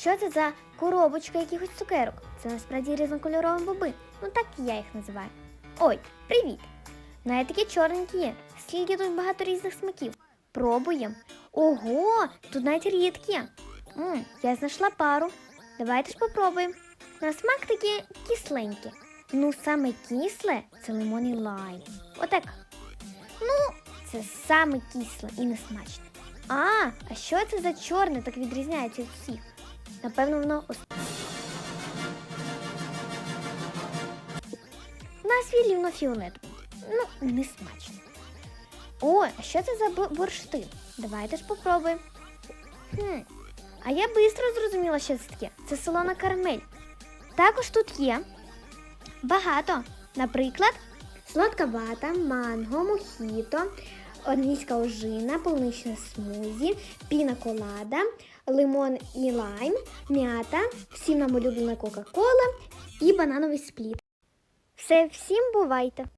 що це за коробочка якихось цукерок? Це насправді різнокольорові боби. Ну так я їх називаю. Ой, привіт! Навіть такі чорненькі є. Скільки тут багато різних смаків. Пробуємо. Ого, тут навіть рідкі. М, я знайшла пару. Давайте ж попробуємо. На смак такі кисленькі. Ну, саме кисле це лимон і лайм. Отак. Ну, це саме кисле і несмачне. А, а що це за чорне так відрізняється від всіх? Напевно, воно ос... Назві рівно фіолетове. Ну, не смачно. О, а що це за бу- бурштин? Давайте ж попробуємо. Хм. А я швидко зрозуміла, що це таке. Це солона карамель. Також тут є багато. Наприклад, солодка вата, манго, мохіто, англійська ожина, полуничне смузі, піна колада, лимон і лайм, м'ята, всім нам улюблена Кока-Кола і банановий спліт. Все, всім бувайте!